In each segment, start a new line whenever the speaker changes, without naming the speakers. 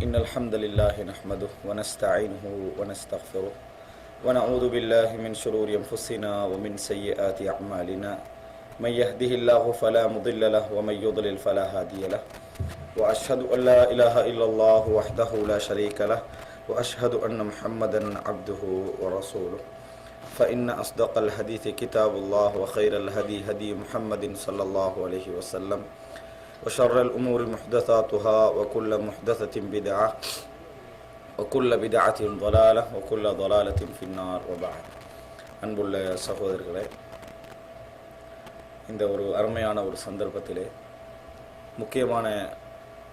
إن الحمد لله نحمده ونستعينه ونستغفره ونعوذ بالله من شرور أنفسنا ومن سيئات أعمالنا. من يهده الله فلا مضل له ومن يضلل فلا هادي له. وأشهد أن لا إله إلا الله وحده لا شريك له. وأشهد أن محمدا عبده ورسوله. فإن أصدق الحديث كتاب الله وخير الهدي هدي محمد صلى الله عليه وسلم. وشر الأمور محدثاتها وكل محدثة بدعة وكل بدعة ضلالة وكل ضلالة في النار وبعد அன்புள்ள சகோதரர்களே இந்த ஒரு அருமையான ஒரு சந்தர்ப்பத்திலே முக்கியமான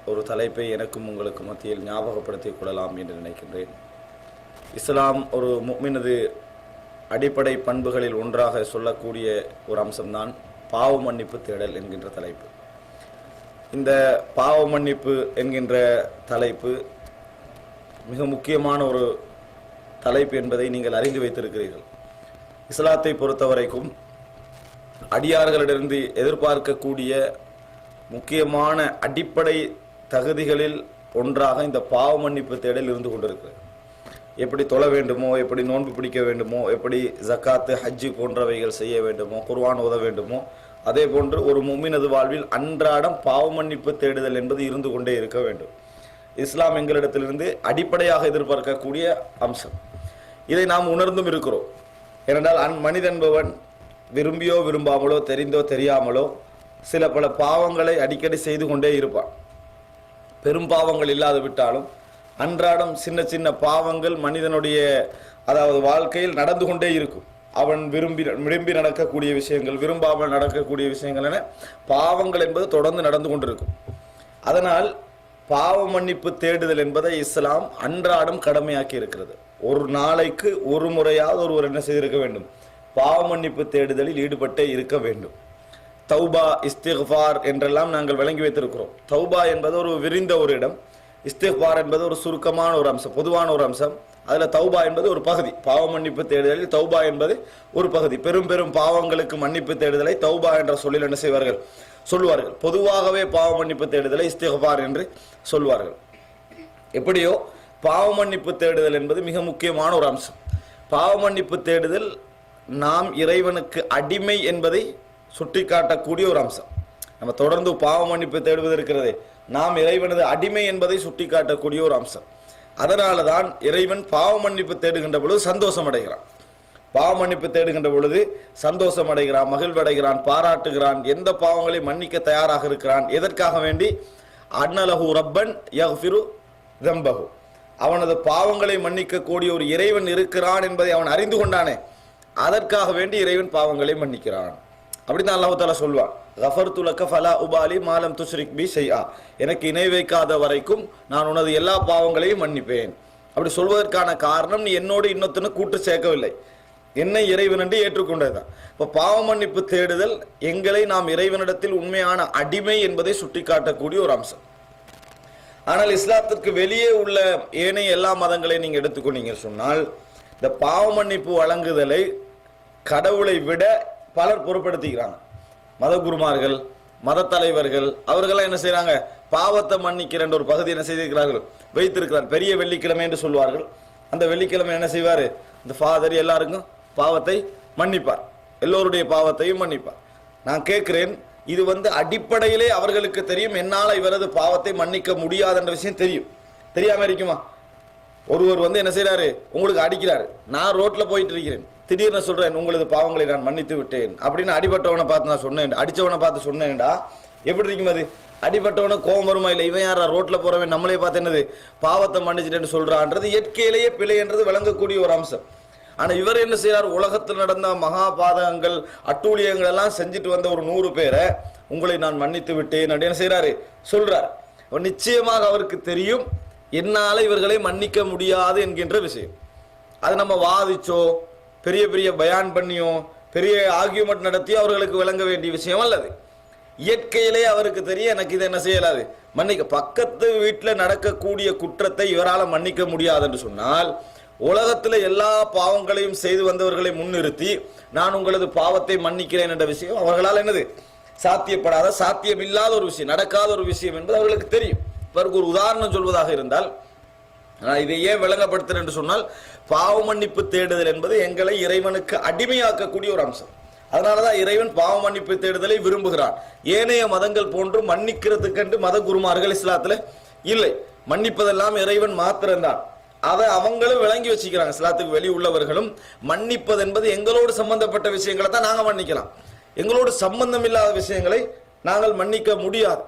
ஒரு தலைப்பை எனக்கும் உங்களுக்கு மத்தியில் ஞாபகப்படுத்திக் கொள்ளலாம் என்று நினைக்கின்றேன் இஸ்லாம் ஒரு முக்மினது அடிப்படை பண்புகளில் ஒன்றாக சொல்லக்கூடிய ஒரு அம்சம்தான் பாவ மன்னிப்பு தேடல் என்கின்ற தலைப்பு இந்த பாவ மன்னிப்பு என்கின்ற தலைப்பு மிக முக்கியமான ஒரு தலைப்பு என்பதை நீங்கள் அறிந்து வைத்திருக்கிறீர்கள். இஸ்லாத்தை பொறுத்தவரைக்கும் அடியார்களிடமிருந்து எதிர்பார்க்கக்கூடிய முக்கியமான அடிப்படை தகுதிகளில் ஒன்றாக இந்த பாவ மன்னிப்பு தேடல் இருந்து கொண்டிருக்கிறது. எப்படி தொழ வேண்டுமோ எப்படி நோன்பு பிடிக்க வேண்டுமோ எப்படி ஜக்காத்து ஹஜ்ஜு போன்றவைகள் செய்ய வேண்டுமோ குர்வான் உத வேண்டுமோ அதே போன்று ஒரு மும்மினது வாழ்வில் அன்றாடம் பாவமன்னிப்பு தேடுதல் என்பது இருந்து கொண்டே இருக்க வேண்டும். இஸ்லாம் எங்களிடத்திலிருந்து அடிப்படையாக எதிர்பார்க்கக்கூடிய அம்சம். இதை நாம் உணர்ந்தும் இருக்கிறோம். ஏனென்றால் அன் மனிதன்பவன் விரும்பியோ விரும்பாமலோ தெரிந்தோ தெரியாமலோ சில பல பாவங்களை அடிக்கடி செய்து கொண்டே இருப்பான். பெரும் பாவங்கள் இல்லாது விட்டாலும் அன்றாடம் சின்ன சின்ன பாவங்கள் மனிதனுடைய அதாவது வாழ்க்கையில் நடந்து கொண்டே இருக்கும். அவன் விரும்பி விரும்பி நடக்கக்கூடிய விஷயங்கள் விரும்பாமல் நடக்கக்கூடிய விஷயங்கள் என பாவங்கள் என்பது தொடர்ந்து நடந்து கொண்டிருக்கும். அதனால் பாவ மன்னிப்பு தேடுதல் என்பதை இஸ்லாம் அன்றாடம் கடமையாக்கி இருக்கிறது. ஒரு நாளைக்கு ஒரு முறையாவது ஒருவர் என்ன செய்திருக்க வேண்டும்? பாவ மன்னிப்பு தேடுதலில் ஈடுபட்டே இருக்க வேண்டும். தௌபா இஸ்திஃபார் என்றெல்லாம் நாங்கள் விளங்கி வைத்திருக்கிறோம். தௌபா என்பது ஒரு விரிந்த ஒரு இடம். இஸ்திஃபார் என்பது ஒரு சுருக்கமான ஒரு அம்சம் பொதுவான ஒரு அம்சம். அதில் தௌபா என்பது ஒரு பகுதி. பாவ மன்னிப்பு தேடுதலில் தௌபா என்பது ஒரு பகுதி. பெரும் பெரும் பாவங்களுக்கு மன்னிப்பு தேடுதலை தௌபா என்ற சொல்லில் என்ன செய்வார்கள்? சொல்லுவார்கள். பொதுவாகவே பாவ மன்னிப்பு தேடுதலை இஸ்திகபார் என்று சொல்வார்கள் எப்படியோ பாவ மன்னிப்பு தேடுதல் என்பது மிக முக்கியமான ஒரு அம்சம். பாவ மன்னிப்பு தேடுதல் நாம் இறைவனுக்கு அடிமை என்பதை சுட்டிக்காட்டக்கூடிய ஒரு அம்சம். நம்ம தொடர்ந்து பாவ மன்னிப்பு தேடுவது இருக்கிறதே. நாம் இறைவனது அடிமை என்பதை சுட்டிக்காட்டக்கூடிய ஒரு அம்சம். அதனால தான் இறைவன் பாவ மன்னிப்பு தேடுகின்ற பொழுது சந்தோஷம் அடைகிறான் பாவ மன்னிப்பு தேடுகின்ற பொழுது சந்தோஷம் அடைகிறான் மகிழ்வடைகிறான் பாராட்டுகிறான் எந்த பாவங்களை மன்னிக்க தயாராக இருக்கிறான் எதற்காக வேண்டி? அன்னலஹு ரப்பன் யஃபிரு தம்பகு அவனது பாவங்களை மன்னிக்கக்கூடிய ஒரு இறைவன் இருக்கிறான் என்பதை அவன் அறிந்து கொண்டானே அதற்காக வேண்டி இறைவன் பாவங்களை மன்னிக்கிறான். அப்படின்னு அல்லாஹு தாலா சொல்வான் கஃபர் துலக்க ஃபலா உபாலி மாலம் துஷ்ரிக் பி செய்யா எனக்கு இணை வைக்காத வரைக்கும் நான் உனது எல்லா பாவங்களையும் மன்னிப்பேன். அப்படி சொல்வதற்கான காரணம் நீ என்னோடு இன்னொத்தனை கூட்டு சேர்க்கவில்லை. என்னை இறைவன் என்று ஏற்றுக்கொண்டதுதான். இப்போ பாவ மன்னிப்பு தேடுதல் எங்களை நாம் இறைவனிடத்தில் உண்மையான அடிமை என்பதை சுட்டிக்காட்டக்கூடிய ஒரு அம்சம். ஆனால் இஸ்லாத்திற்கு வெளியே உள்ள ஏனைய எல்லா மதங்களையும் நீங்கள் எடுத்துக்கொண்டீங்க சொன்னால் இந்த பாவ மன்னிப்பு வழங்குதலை கடவுளை விட பலர் பொருட்படுத்திக்கிறாங்க. மத குருமார்கள் மத தலைவர்கள் அவர்கள்லாம் என்ன செய்யறாங்க பாவத்தை மன்னிக்கிற என்ற ஒரு பகுதி என்ன செய்திருக்கிறார்கள்? வைத்திருக்கிறார். பெரிய வெள்ளிக்கிழமை என்று சொல்வார்கள். அந்த வெள்ளிக்கிழமை என்ன செய்வார்? இந்த ஃபாதர் எல்லாருக்கும் பாவத்தை மன்னிப்பார். எல்லோருடைய பாவத்தையும் மன்னிப்பார். நான் கேட்கிறேன் இது வந்து அடிப்படையிலே அவர்களுக்கு தெரியும். என்னால் இவரது பாவத்தை மன்னிக்க முடியாது என்ற விஷயம் தெரியும். தெரியாம இருக்குமா? ஒருவர் வந்து என்ன செய்யறாரு உங்களுக்கு அடிக்கிறாரு. நான் ரோட்ல போயிட்டு இருக்கிறேன். திடீர்னு சொல்றேன் உங்களது பாவங்களை நான் மன்னித்து விட்டேன். அப்படின்னு அடிபட்டவனை பார்த்து நான் சொன்னேன். அடிச்சவனை பார்த்து சொன்னேன்டா. எப்படி இருக்கும் அது? அடிபட்டவனை கோபம் வருமா இல்லை இவன் யாரா ரோட்ல போறவன் நம்மளே பார்த்து என்னது? பாவத்தை மன்னிச்சிட்டேன்னு சொல்றான்றது இயற்கையிலேயே பிழை என்றது விளங்கக்கூடிய ஒரு அம்சம். ஆனா இவர் என்ன செய்கிறார் உலகத்தில் நடந்த மகாபாதகங்கள் அட்டூழியங்கள் எல்லாம் செஞ்சுட்டு வந்த ஒரு நூறு பேரை உங்களை நான் மன்னித்து விட்டேன் அப்படின்னு என்ன செய்றாரு? சொல்றார். நிச்சயமாக அவருக்கு தெரியும் என்னால இவர்களை மன்னிக்க முடியாது என்கின்ற விஷயம். அது நம்ம வாதிச்சோ பெரிய பெரிய பயான் பண்ணியோ பெரிய ஆர்கியூமெண்ட் நடத்தியோ அவர்களுக்கு விளங்க வேண்டிய விஷயம் அல்லது? இயற்கையிலே அவருக்கு தெரிய எனக்கு இதை என்ன செய்யலாது? மன்னிக்க பக்கத்து வீட்டில் நடக்கக்கூடிய குற்றத்தை இவரால் மன்னிக்க முடியாது என்று சொன்னால் உலகத்தில் எல்லா பாவங்களையும் செய்து வந்தவர்களை முன்னிறுத்தி நான் உங்களது பாவத்தை மன்னிக்கிறேன் என்ற விஷயம் அவர்களால் என்னது? சாத்தியப்படாத சாத்தியமில்லாத ஒரு விஷயம் நடக்காத ஒரு விஷயம் என்பது அவர்களுக்கு தெரியும். இவருக்கு ஒரு உதாரணம் சொல்வதாக இருந்தால் இதை ஏன் விளங்கப்படுத்துறேன் என்று சொன்னால் பாவ மன்னிப்பு தேடுதல் என்பது எங்களை இறைவனுக்கு அடிமையாக்கக்கூடிய ஒரு அம்சம். அதனாலதான் இறைவன் பாவ மன்னிப்பு தேடுதலை விரும்புகிறான். ஏனைய மதங்கள் போன்று மன்னிக்கிறதுக்கென்று மத குருமார்கள் இஸ்லாத்துல இல்லை. மன்னிப்பதெல்லாம் இறைவன் மாத்திரம்தான். அதை அவங்களும் விளங்கி வச்சுக்கிறாங்க. இஸ்லாத்துக்கு வெளி உள்ளவர்களும் மன்னிப்பது என்பது எங்களோடு சம்பந்தப்பட்ட விஷயங்களை தான் நாங்கள் மன்னிக்கலாம். எங்களோடு சம்பந்தம் இல்லாத விஷயங்களை நாங்கள் மன்னிக்க முடியாது.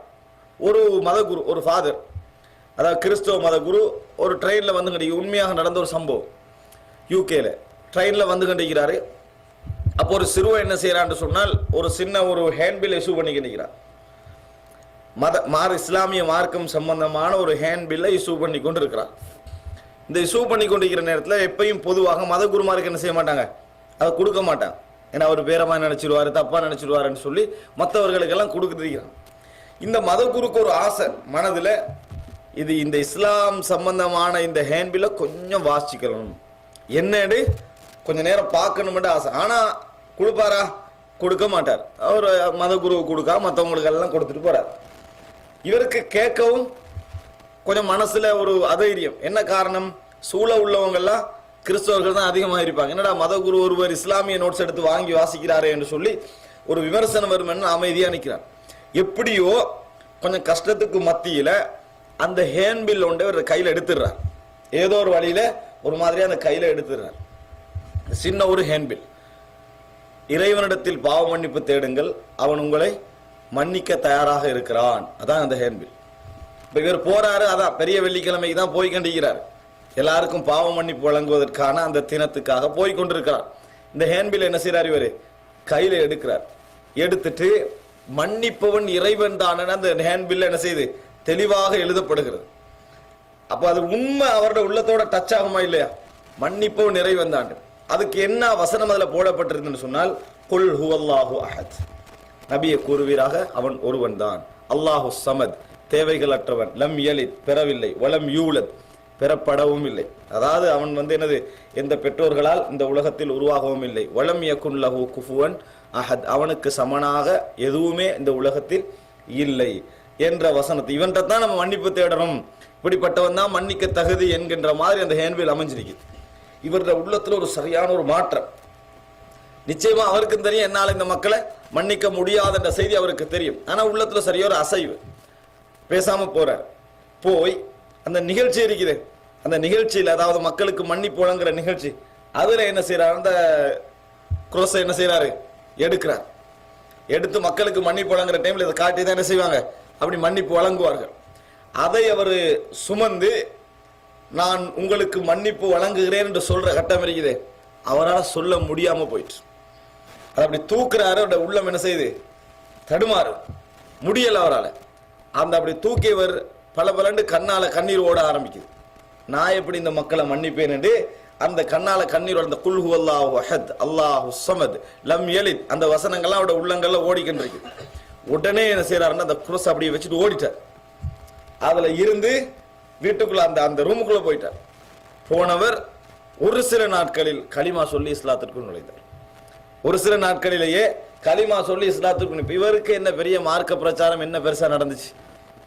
ஒரு மதகுரு ஒரு ஃபாதர் அதாவது கிறிஸ்தவ மத குரு ஒரு ட்ரெயினில் வந்து கண்டி உண்மையாக நடந்த ஒரு சம்பவம். யூகேல ட்ரெயினில் வந்து கண்டிக்கிறாரு அப்போ ஒரு சிறுவன் என்ன செய்யறான்னு சொன்னால் ஒரு சின்ன ஒரு ஹேண்ட்பில் இஷ்யூ பண்ணி கண்டிக்கிறார் மத மார் இஸ்லாமிய மார்க்கம் சம்பந்தமான ஒரு ஹேண்ட்பில்லை இஷ்யூ பண்ணி கொண்டு இருக்கிறார் இந்த இஷ்யூ பண்ணி கொண்டிருக்கிற நேரத்தில் எப்பயும் பொதுவாக மத குருமாருக்கு என்ன செய்ய மாட்டாங்க? அதை கொடுக்க மாட்டாங்க. ஏன்னா அவர் பேரமா நினைச்சிருவாரு தப்பா நினைச்சிருவாருன்னு சொல்லி மற்றவர்களுக்கெல்லாம் கொடுக்குறீங்க இந்த மத குருக்கு ஒரு ஆசை மனதில் இது இந்த இஸ்லாம் சம்பந்தமான இந்த ஹேண்ட்பில் கொஞ்சம் வாசிக்கணும் என்னடு? கொஞ்சம் நேரம் பார்க்கணும்னு ஆசை. ஆனால் கொடுப்பாரா? கொடுக்க மாட்டார். அவர் மத குரு கொடுக்கா மற்றவங்களுக்கு எல்லாம் கொடுத்துட்டு போகிறார் இவருக்கு கேட்கவும் கொஞ்சம் மனசில் ஒரு அதைரியம். என்ன காரணம்? சூழ உள்ளவங்கள்லாம் கிறிஸ்தவர்கள் தான் அதிகமாக இருப்பாங்க. என்னடா மதகுரு ஒருவர் இஸ்லாமிய நோட்ஸ் எடுத்து வாங்கி வாசிக்கிறாரே என்று சொல்லி ஒரு விமர்சனம் வரும் என்று அமைதியா நிற்கிறார் எப்படியோ கொஞ்சம் கஷ்டத்துக்கு மத்தியில் அந்த ஹேண்ட்பில் ஒன்றை இவர் கையில் எடுத்துடுறார். ஏதோ ஒரு வழியில் ஒரு மாதிரி அந்த கையில் எடுத்துடுறார். சின்ன ஒரு ஹேண்ட்பில் இறைவனிடத்தில் பாவ மன்னிப்பு தேடுங்கள். அவன் உங்களை மன்னிக்க தயாராக இருக்கிறான். அதான் அந்த ஹேண்ட்பில் இப்போ இவர் போறாரு அதான் பெரிய வெள்ளிக்கிழமைக்கு தான் போய் கண்டிக்கிறார். எல்லாருக்கும் பாவ மன்னிப்பு வழங்குவதற்கான அந்த தினத்துக்காக போய் கொண்டிருக்கிறார். இந்த ஹேண்ட்பில் என்ன செய்கிறார் இவர்? கையில் எடுக்கிறார். எடுத்துட்டு மன்னிப்பவன் இறைவன் தான் அந்த ஹேண்ட்பில் என்ன செய்யுது? தெளிவாக எழுதப்படுகிறது. அப்போ அது உண்மை அவரோட உள்ளத்தோட டச் ஆகுமா இல்லையா? மன்னிப்பும் இறைவன் அதுக்கு என்ன வசனம் அதில் போடப்பட்டிருக்குன்னு சொன்னால் குல் ஹுவல்லாஹு அஹத். நபியை கூறுவீராக அவன் ஒருவன் தான் அல்லாஹு சமத். தேவைகளற்றவன். லம் எலித் பெறவில்லை. வலம் யூலத். பெறப்படவும் இல்லை. அதாவது அவன் வந்து என்னது? எந்த பெற்றோர்களால் இந்த உலகத்தில் உருவாகவும் இல்லை. வலம் யகுன் லஹு குஃபுவன். அஹத். அவனுக்கு சமனாக எதுவுமே இந்த உலகத்தில் இல்லை. என்ற வசனத்தை. இவன்கிட்ட தான் நம்ம மன்னிப்பு தேடணும். இப்படிப்பட்டவன் தான் மன்னிக்க தகுதி என்கின்ற மாதிரி அந்த ஹேண்ட்பில் அமைஞ்சிருக்குது. இவருடைய உள்ளத்தில் ஒரு சரியான ஒரு மாற்றம். நிச்சயமா அவருக்கும் தெரியும் என்னால் இந்த மக்களை மன்னிக்க முடியாது என்ற செய்தி அவருக்கு தெரியும். ஆனால் உள்ளத்தில் சரியா ஒரு அசைவு. பேசாம போறார் போய் அந்த நிகழ்ச்சி இருக்குது. அந்த நிகழ்ச்சியில் அதாவது மக்களுக்கு மன்னிப்பு வழங்குற நிகழ்ச்சி. அதில் என்ன செய்யறாரு அந்த குரோஸை என்ன செய்யறாரு எடுக்கிறார். எடுத்து மக்களுக்கு மன்னிப்பு வழங்குற டைம்ல இதை காட்டி தான் என்ன செய்வாங்க? அப்படி மன்னிப்பு வழங்குவார்கள். அதை அவர் சுமந்து நான் உங்களுக்கு மன்னிப்பு வழங்குகிறேன் என்று சொல்ற கட்டம் இருக்குது. அவரால் சொல்ல முடியாம போயிட்டு அதை அப்படி தூக்குறாரு அவருடைய உள்ளம் என்ன செய்யுது தடுமாறு. முடியல அவரால். அந்த அப்படி தூக்கியவர் பல பலண்டு கண்ணால கண்ணீர் ஓட ஆரம்பிக்குது. நான் எப்படி இந்த மக்களை மன்னிப்பேன் என்று அந்த கண்ணால கண்ணீர் அந்த குல்ஹு அல்லாஹ் அஹத் அல்லாஹ் சமத் லம் எலித் அந்த வசனங்கள்லாம் அவருடைய உள்ளங்கள்ல ஓடிக்கின்றிருக்கு உடனே என்ன செய்யறாருன்னா அந்த குரஸ் அப்படியே வச்சுட்டு ஓடிட்டார். அதுல இருந்து வீட்டுக்குள்ள அந்த அந்த ரூமுக்குள்ள போயிட்டார். போனவர் ஒரு சில நாட்களில் களிமா சொல்லி இஸ்லாத்திற்கு நுழைந்தார். ஒரு சில நாட்களிலேயே களிமா சொல்லி இஸ்லாத்திற்கு இவருக்கு என்ன பெரிய மார்க்க பிரச்சாரம் என்ன பெருசா நடந்துச்சு?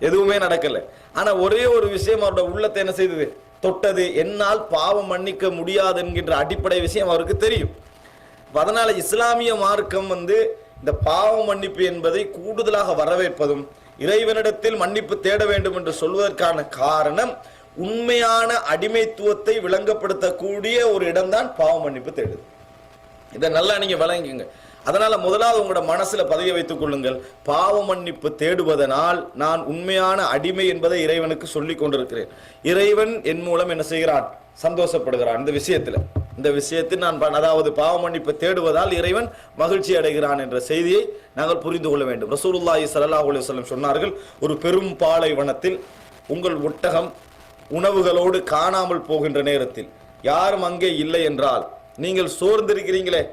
எதுவுமே நடக்கல. ஆனா ஒரே ஒரு விஷயம் அவரோட உள்ளத்தை என்ன செய்தது? தொட்டது. என்னால் பாவம் மன்னிக்க முடியாது என்கின்ற அடிப்படை விஷயம் அவருக்கு தெரியும். அதனால இஸ்லாமிய மார்க்கம் வந்து இந்த பாவ மன்னிப்பு என்பதை கூடுதலாக வரவேற்பதும் இறைவனிடத்தில் மன்னிப்பு தேட வேண்டும் என்று சொல்வதற்கான காரணம் உண்மையான அடிமைத்துவத்தை விளங்கப்படுத்தக்கூடிய ஒரு இடம்தான் பாவ மன்னிப்பு தேடுது இதை நல்லா நீங்க விளங்குங்க அதனால முதலாவது உங்களோட மனசுல பதிய வைத்துக் கொள்ளுங்கள். பாவ மன்னிப்பு தேடுவதனால் நான் உண்மையான அடிமை என்பதை இறைவனுக்கு சொல்லிக் கொண்டிருக்கிறேன். இறைவன் என் மூலம் என்ன செய்கிறான்? சந்தோஷப்படுகிறான். இந்த விஷயத்துல. இந்த விஷயத்தில் நான் ப- அதாவது பாவ மன்னிப்பு தேடுவதால் இறைவன் மகிழ்ச்சி அடைகிறான் என்ற செய்தியை நாங்கள் புரிந்து கொள்ள வேண்டும். ரசூலுல்லாஹி சல்லாஹ் அலுவலம் சொன்னார்கள் ஒரு பெரும் பாலைவனத்தில் உங்கள் ஒட்டகம் உணவுகளோடு காணாமல் போகின்ற நேரத்தில் யாரும் அங்கே இல்லை என்றால் நீங்கள் சோர்ந்திருக்கிறீங்களே.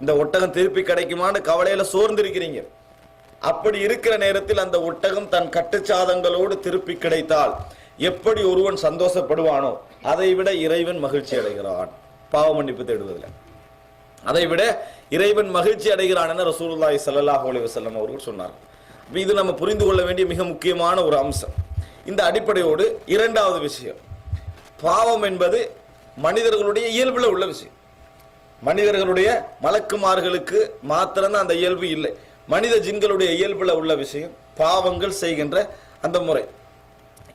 இந்த ஒட்டகம் திருப்பி கிடைக்குமான்னு கவலையில சோர்ந்திருக்கிறீங்க. அப்படி இருக்கிற நேரத்தில் அந்த ஒட்டகம் தன் கட்டுச்சாதங்களோடு திருப்பி கிடைத்தால் எப்படி ஒருவன் சந்தோஷப்படுவானோ? அதை விட இறைவன் மகிழ்ச்சி அடைகிறான். பாவ மன்னிப்பு தேடுவதில் அதை விட இறைவன் மகிழ்ச்சி அடைகிறான் என ரசூலுல்லாஹி ஸல்லல்லாஹு அலைஹி வசல்லம் அவர்கள் சொன்னார் இது நம்ம புரிந்து கொள்ள வேண்டிய மிக முக்கியமான ஒரு அம்சம். இந்த அடிப்படையோடு இரண்டாவது விஷயம். பாவம் என்பது மனிதர்களுடைய இயல்பில் உள்ள விஷயம். மனிதர்களுடைய மலக்குமார்களுக்கு மாத்திரம்தான் அந்த இயல்பு இல்லை. மனித ஜின்களுடைய இயல்பில் உள்ள விஷயம் பாவங்கள் செய்கின்ற அந்த முறை.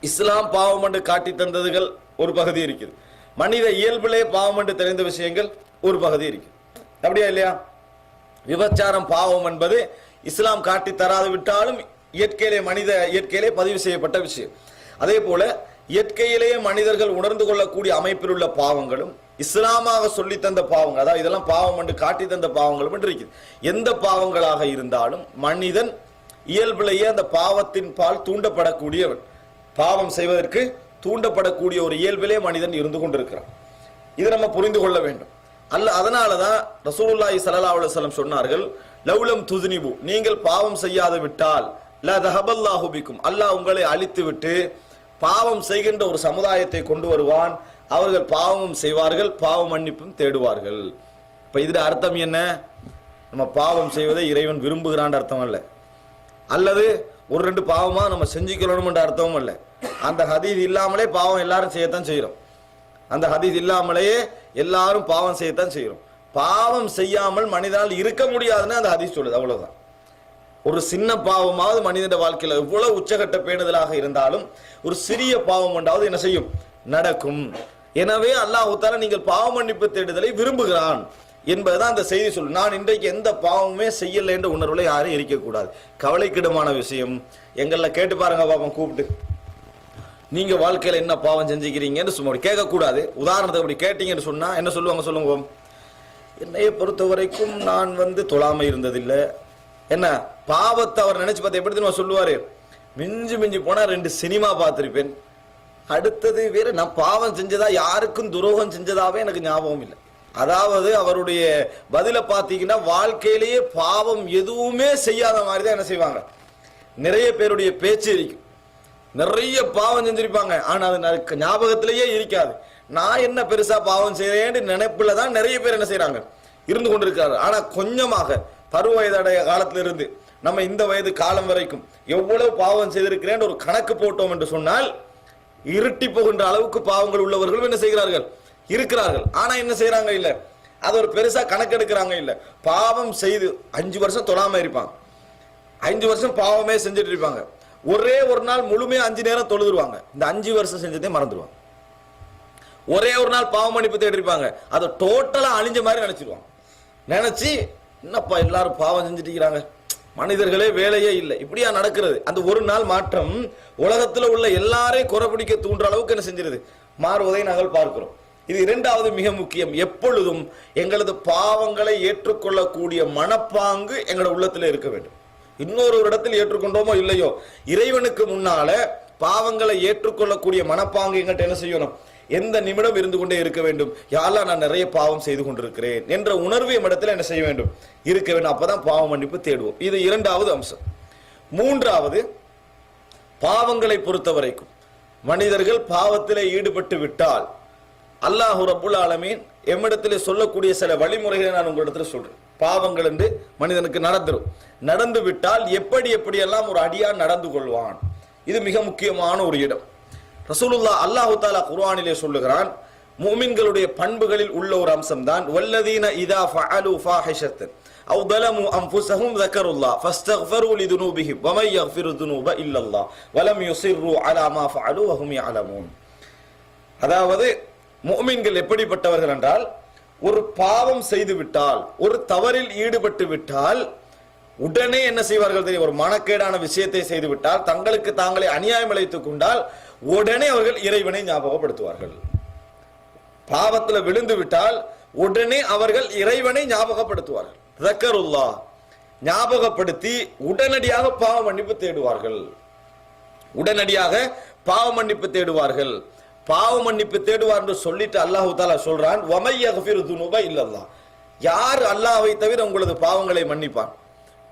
இஸ்லாம் பாவம் என்று காட்டி தந்ததுகள் ஒரு பகுதி இருக்குது. மனித இயல்பிலே பாவம் என்று தெரிந்த விஷயங்கள் ஒரு பகுதி இருக்குது. அப்படியா இல்லையா? விபச்சாரம் பாவம் என்பது இஸ்லாம் காட்டி தராது விட்டாலும் இயற்கையிலே மனித இயற்கையிலே பதிவு செய்யப்பட்ட விஷயம். அதே போல இயற்கையிலேயே மனிதர்கள் உணர்ந்து கொள்ளக்கூடிய அமைப்பில் உள்ள பாவங்களும் இஸ்லாமாக சொல்லி தந்த பாவங்கள் அதாவது இதெல்லாம் பாவம் என்று காட்டி தந்த பாவங்களும் என்று இருக்குது. எந்த பாவங்களாக இருந்தாலும் மனிதன் இயல்பிலேயே அந்த பாவத்தின் பால் தூண்டப்படக்கூடியவன். பாவம் செய்வதற்கு தூண்டப்படக்கூடிய ஒரு இயல்பிலே மனிதன் இருந்து கொண்டிருக்கிறான். இது நம்ம புரிந்து கொள்ள வேண்டும். அல்ல அதனால தான் ரசூலுல்லாஹி சல்லா அலுவலம் சொன்னார்கள் லவ்லம் துதுனிபு நீங்கள் பாவம் செய்யாது விட்டால் ல தஹபல்லாஹு பிக்கும். அல்லாஹ் உங்களை அழித்து விட்டு பாவம் செய்கின்ற ஒரு சமுதாயத்தை கொண்டு வருவான். அவர்கள் பாவமும் செய்வார்கள் பாவ மன்னிப்பும் தேடுவார்கள். இப்போ இதில் அர்த்தம் என்ன? நம்ம பாவம் செய்வதை இறைவன் விரும்புகிறான் அர்த்தம் அல்ல. அல்லது ஒரு ரெண்டு பாவமா நம்ம செஞ்சுக்கணும்ன்ற அர்த்தமும் இல்லை. அந்த ஹதீஸ் இல்லாமலே பாவம் எல்லாரும் செய்யத்தான் செய்யறோம். அந்த ஹதீஸ் இல்லாமலேயே எல்லாரும் பாவம் செய்யத்தான் செய்யறோம். பாவம் செய்யாமல் மனிதனால் இருக்க முடியாதுன்னு அந்த ஹதீஸ் சொல்லுது அவ்வளவுதான். ஒரு சின்ன பாவமாவது மனிதன வாழ்க்கையில எவ்வளவு உச்சகட்ட பேணுதலாக இருந்தாலும் ஒரு சிறிய பாவம் உண்டாவது என்ன செய்யும்? நடக்கும். எனவே அல்லாஹு தாலா நீங்கள் பாவ மன்னிப்பு தேடுதலை விரும்புகிறான். என்பதுதான் அந்த செய்தி சொல்லு நான் இன்றைக்கு எந்த பாவமுமே செய்யலை என்ற உணர்வுல யாரும் இருக்கக்கூடாது கவலைக்கிடமான விஷயம். எங்கள கேட்டு பாருங்க பாப்போம் கூப்பிட்டு. நீங்க வாழ்க்கையில என்ன பாவம் செஞ்சுக்கிறீங்கன்னு சும்மா அப்படி கேட்கக்கூடாது. உதாரணத்துக்கு அப்படி கேட்டீங்கன்னு சொன்னா என்ன சொல்லுவாங்க சொல்லுங்க என்னையை என்னைய பொறுத்த வரைக்கும் நான் வந்து தொழாம இருந்ததில்லை. என்ன? பாவத்தை அவர் நினைச்சு பார்த்து எப்படி தெரியுமா சொல்லுவாரு? மிஞ்சி மிஞ்சி போனா ரெண்டு சினிமா பார்த்திருப்பேன். அடுத்தது வேற நான் பாவம் செஞ்சதா யாருக்கும் துரோகம் செஞ்சதாவே எனக்கு ஞாபகம் இல்லை. அதாவது அவருடைய பதில பார்த்தீங்கன்னா வாழ்க்கையிலேயே பாவம் எதுவுமே செய்யாத மாதிரி தான் என்ன செய்வாங்க? நிறைய பேருடைய பேச்சு இருக்கும் நிறைய பாவம் செஞ்சிருப்பாங்க. ஆனா அது ஞாபகத்திலேயே இருக்காது. நான் என்ன பெருசா பாவம் செய்யறேன்னு நினைப்புல தான் நிறைய பேர் என்ன செய்யறாங்க இருந்து கொண்டிருக்காரு ஆனா கொஞ்சமாக பருவ வயதடைய காலத்திலிருந்து நம்ம இந்த வயது காலம் வரைக்கும் எவ்வளவு பாவம் செய்திருக்கிறேன் ஒரு கணக்கு போட்டோம் என்று சொன்னால் இருட்டி போகின்ற அளவுக்கு பாவங்கள் உள்ளவர்களும் என்ன செய்கிறார்கள்? இருக்கிறார்கள். ஆனா என்ன செய்யறாங்க இல்ல. அது ஒரு பெருசா கணக்கெடுக்கிறாங்க இல்ல. பாவம் செய்து அஞ்சு வருஷம் தொழாம இருப்பாங்க. அஞ்சு வருஷம் பாவமே செஞ்சுட்டு இருப்பாங்க. ஒரே ஒரு நாள் முழுமையா அஞ்சு நேரம் தொழுதுருவாங்க. இந்த அஞ்சு வருஷம் செஞ்சதே மறந்துடுவாங்க ஒரே ஒரு நாள் பாவ மன்னிப்பு தேடி இருப்பாங்க அதை டோட்டலா அழிஞ்ச மாதிரி நினைச்சிருவாங்க. நினைச்சு என்னப்பா எல்லாரும் பாவம் செஞ்சுட்டு இருக்கிறாங்க மனிதர்களே வேலையே இல்லை. இப்படியா நடக்கிறது? அந்த ஒரு நாள் மாற்றம் உலகத்துல உள்ள எல்லாரையும் குறைபிடிக்க தூண்டுற அளவுக்கு என்ன செஞ்சிருது? மாறுவதை நாங்கள் பார்க்கிறோம். இது இரண்டாவது மிக முக்கியம். எப்பொழுதும் எங்களது பாவங்களை ஏற்றுக்கொள்ளக்கூடிய மனப்பாங்கு எங்களோட உள்ளத்துல இருக்க வேண்டும். இன்னொரு ஒரு இடத்தில் ஏற்றுக்கொண்டோமோ இல்லையோ? இறைவனுக்கு முன்னால பாவங்களை ஏற்றுக்கொள்ளக்கூடிய மனப்பாங்கு எங்கிட்ட என்ன செய்யணும்? எந்த நிமிடம் இருந்து கொண்டே இருக்க வேண்டும்? யாரெல்லாம் நான் நிறைய பாவம் செய்து கொண்டிருக்கிறேன் என்ற உணர்வு இடத்துல என்ன செய்ய வேண்டும்? இருக்க வேண்டும். அப்பதான் பாவ மன்னிப்பு தேடுவோம். இது இரண்டாவது அம்சம். மூன்றாவது பாவங்களை பொறுத்த வரைக்கும் மனிதர்கள் பாவத்திலே ஈடுபட்டு விட்டால் அல்லாஹு ரப்புல் ஆலமீன் எம்மிடத்திலே சொல்லக்கூடிய சில வழிமுறைகளை நான் உங்களிடத்துல சொல்றேன் பாவங்கள் என்று மனிதனுக்கு நடந்துரும் நடந்து விட்டால் எப்படி எப்படியெல்லாம் ஒரு அடியான் நடந்து கொள்வான் இது மிக முக்கியமான ஒரு இடம் ரசூலுல்லா அல்லாஹு தாலா குர்ஆனிலே சொல்லுகிறான் முஃமின்களுடைய பண்புகளில் உள்ள ஒரு அம்சம் தான் வல்லதீன இதா ஃபஅலு ஃபாஹிஷத்தன் أو ظلموا أنفسهم ذكروا الله فاستغفروا لذنوبهم ومن يغفر الذنوب إلا الله ولم يصروا على ما فعلوا وهم يعلمون அதாவது முஃமின்கள் எப்படிப்பட்டவர்கள் என்றால் ஒரு பாவம் செய்து விட்டால் ஒரு தவறில் ஈடுபட்டு விட்டால் உடனே என்ன செய்வார்கள் தெரியும்? ஒரு மனக்கேடான விஷயத்தை செய்து விட்டால் தங்களுக்கு தாங்களே அநியாயம் அழைத்துக் கொண்டால் உடனே அவர்கள் இறைவனை ஞாபகப்படுத்துவார்கள். பாவத்தில் விழுந்து விட்டால் உடனே அவர்கள் இறைவனை ஞாபகப்படுத்துவார்கள். தக்கருல்லா. ஞாபகப்படுத்தி உடனடியாக பாவ மன்னிப்பு தேடுவார்கள். உடனடியாக பாவ மன்னிப்பு தேடுவார்கள். பாவ மன்னிப்பு தேடுவார் என்று சொல்லிட்டு அல்லாஹு தாலா சொல்றான் வமையகஃபிரு துனுப இல்லல்லா யார் அல்லாஹை தவிர உங்களது பாவங்களை மன்னிப்பான்?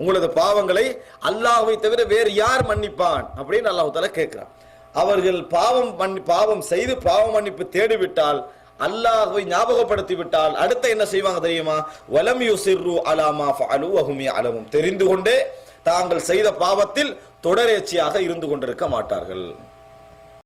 உங்களது பாவங்களை அல்லாஹை தவிர வேறு யார் மன்னிப்பான்? அப்படின்னு அல்லாஹு தாலா கேட்கிறான். அவர்கள் பாவம் மன்னி பாவம் செய்து பாவ மன்னிப்பு தேடிவிட்டால் அல்லாஹை ஞாபகப்படுத்தி விட்டால் அடுத்து என்ன செய்வாங்க தெரியுமா? வலம் யுசிர்ரு அலாமா ஃபஅலு வஹும் அலவும் தெரிந்து கொண்டே தாங்கள் செய்த பாவத்தில் தொடரேச்சியாக இருந்து கொண்டிருக்க மாட்டார்கள்.